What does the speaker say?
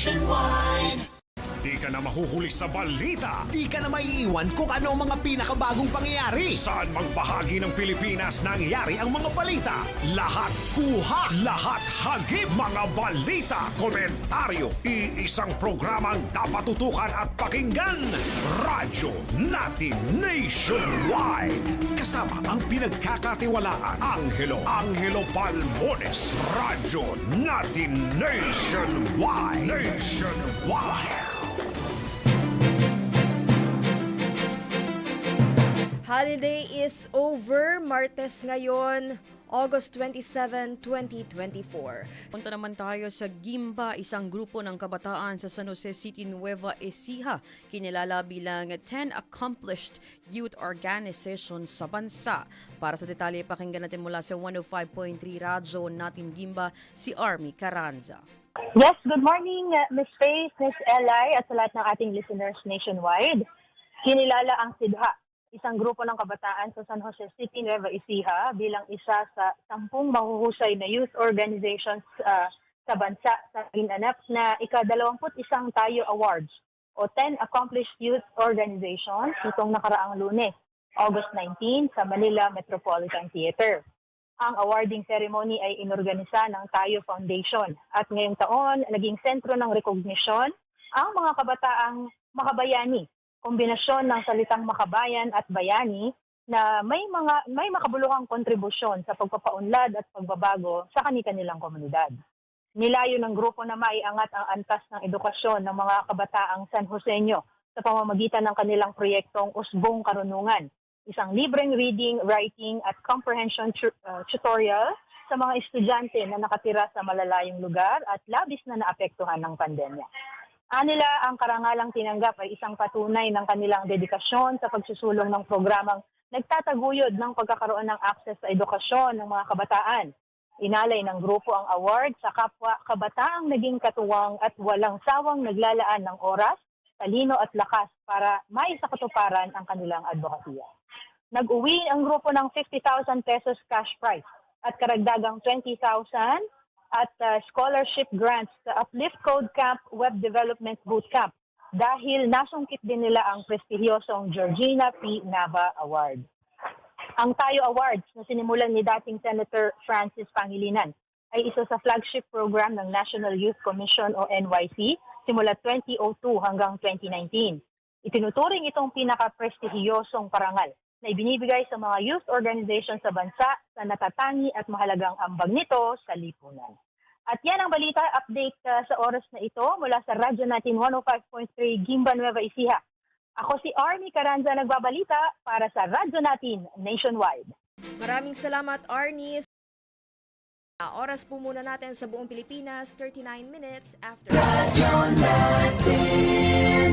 春光。Di ka na mahuhuli sa balita. Di ka na maiiwan kung ano ang mga pinakabagong pangyayari. Saan magbahagi ng Pilipinas nangyayari ang mga balita? Lahat kuha, lahat hagib mga balita, komentaryo. Iisang programang dapat tutukan at pakinggan. Radyo natin nationwide. Kasama ang pinagkakatiwalaan Angelo Angelo Palmones. Radyo natin nationwide. Nationwide. Holiday is over. Martes ngayon, August 27, 2024. Punta naman tayo sa Gimba, isang grupo ng kabataan sa San Jose City, Nueva Ecija, kinilala bilang 10 Accomplished Youth Organization sa bansa. Para sa detalye, pakinggan natin mula sa 105.3 Radyo natin Gimba, si Army Caranza. Yes, good morning, uh, Ms. Faith, Ms. Eli, at sa lahat ng ating listeners nationwide. Kinilala ang SIDHA, isang grupo ng kabataan sa San Jose City, Nueva Ecija, bilang isa sa sampung mahuhusay na youth organizations uh, sa bansa sa ginanap na ika-21 Tayo Awards o 10 Accomplished Youth Organizations nitong nakaraang lunes, August 19, sa Manila Metropolitan Theater. Ang awarding ceremony ay inorganisa ng Tayo Foundation at ngayong taon naging sentro ng recognition ang mga kabataang makabayani, kombinasyon ng salitang makabayan at bayani na may mga may makabuluhang kontribusyon sa pagpapaunlad at pagbabago sa kani-kanilang komunidad. Nilayo ng grupo na maiangat ang antas ng edukasyon ng mga kabataang San Joseño sa pamamagitan ng kanilang proyektong Usbong Karunungan, isang libreng reading, writing at comprehension uh, tutorial sa mga estudyante na nakatira sa malalayong lugar at labis na naapektuhan ng pandemya. Anila ang karangalang tinanggap ay isang patunay ng kanilang dedikasyon sa pagsusulong ng programang nagtataguyod ng pagkakaroon ng access sa edukasyon ng mga kabataan. Inalay ng grupo ang award sa kapwa kabataang naging katuwang at walang sawang naglalaan ng oras, talino at lakas para maisakatuparan ang kanilang advokasya. Nag-uwi ang grupo ng 50,000 pesos cash prize at karagdagang 20,000 at uh, scholarship grants sa Uplift Code Camp Web Development Bootcamp dahil nasungkit din nila ang prestigyosong Georgina P. Nava Award. Ang Tayo Awards na sinimulan ni dating Senator Francis Pangilinan ay isa sa flagship program ng National Youth Commission o NYC simula 2002 hanggang 2019. Itinuturing itong pinaka-prestihiyosong parangal na ibinibigay sa mga youth organizations sa bansa sa natatangi at mahalagang ambag nito sa lipunan. At yan ang balita update uh, sa oras na ito mula sa radyo natin 105.3 Gimba Nueva Ecija. Ako si Army Caranza nagbabalita para sa radyo natin nationwide. Maraming salamat, Arnie. Oras po muna natin sa buong Pilipinas, 39 minutes after. Radyo natin